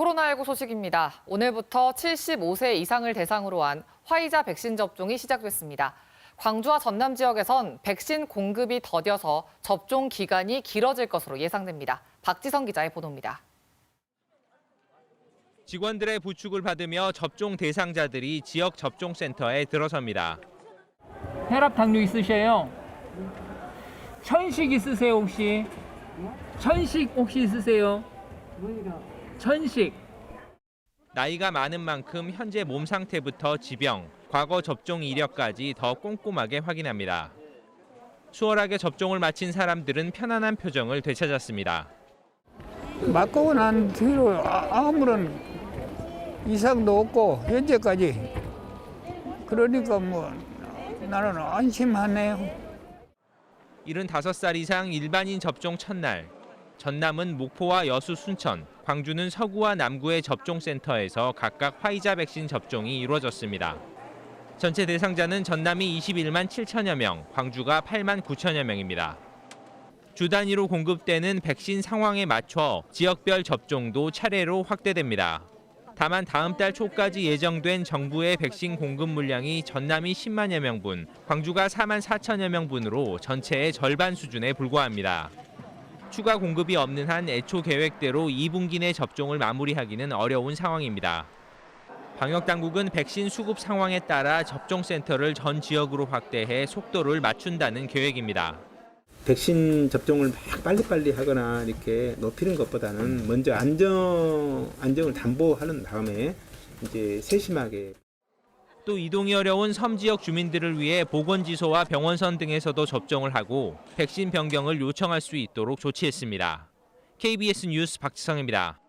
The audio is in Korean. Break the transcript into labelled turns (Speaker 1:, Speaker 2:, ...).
Speaker 1: 코로나19 소식입니다. 오늘부터 75세 이상을 대상으로 한 화이자 백신 접종이 시작됐습니다. 광주와 전남 지역에선 백신 공급이 더뎌서 접종 기간이 길어질 것으로 예상됩니다. 박지성 기자의 보도입니다.
Speaker 2: 직원들의 부축을 받으며 접종 대상자들이 지역 접종센터에 들어섭니다.
Speaker 3: 혈압 당뇨 있으세요? 천식 있으세요 혹시? 천식 혹시 있으세요? 천식
Speaker 2: 나이가 많은 만큼 현재 몸 상태부터 지병, 과거 접종 이력까지 더 꼼꼼하게 확인합니다. 수월하게 접종을 마친 사람들은 편안한 표정을 되찾았습니다.
Speaker 4: 맞고 난 뒤로 아- 아무런 이상도 없고 현재까지 그러니까 뭐 나는 안심하네요.
Speaker 2: 75살 이상 일반인 접종 첫날, 전남은 목포와 여수 순천, 광주는 서구와 남구의 접종센터에서 각각 화이자 백신 접종이 이루어졌습니다. 전체 대상자는 전남이 21만 7천여 명, 광주가 8만 9천여 명입니다. 주 단위로 공급되는 백신 상황에 맞춰 지역별 접종도 차례로 확대됩니다. 다만 다음 달 초까지 예정된 정부의 백신 공급 물량이 전남이 10만여 명분, 광주가 4만 4천여 명분으로 전체의 절반 수준에 불과합니다. 추가 공급이 없는 한 애초 계획대로 2분기 내 접종을 마무리하기는 어려운 상황입니다. 방역 당국은 백신 수급 상황에 따라 접종 센터를 전 지역으로 확대해 속도를 맞춘다는 계획입니다.
Speaker 5: 백신 접종을 막 빨리빨리 하거나 이렇게 높이는 것보다는 먼저 안정 안정을 담보하는 다음에 이제 세심하게
Speaker 2: 또 이동이 어려운 섬 지역 주민들을 위해 보건지소와 병원선 등에서도 접종을 하고 백신 변경을 요청할 수 있도록 조치했습니다. KBS 뉴스 박지성입니다.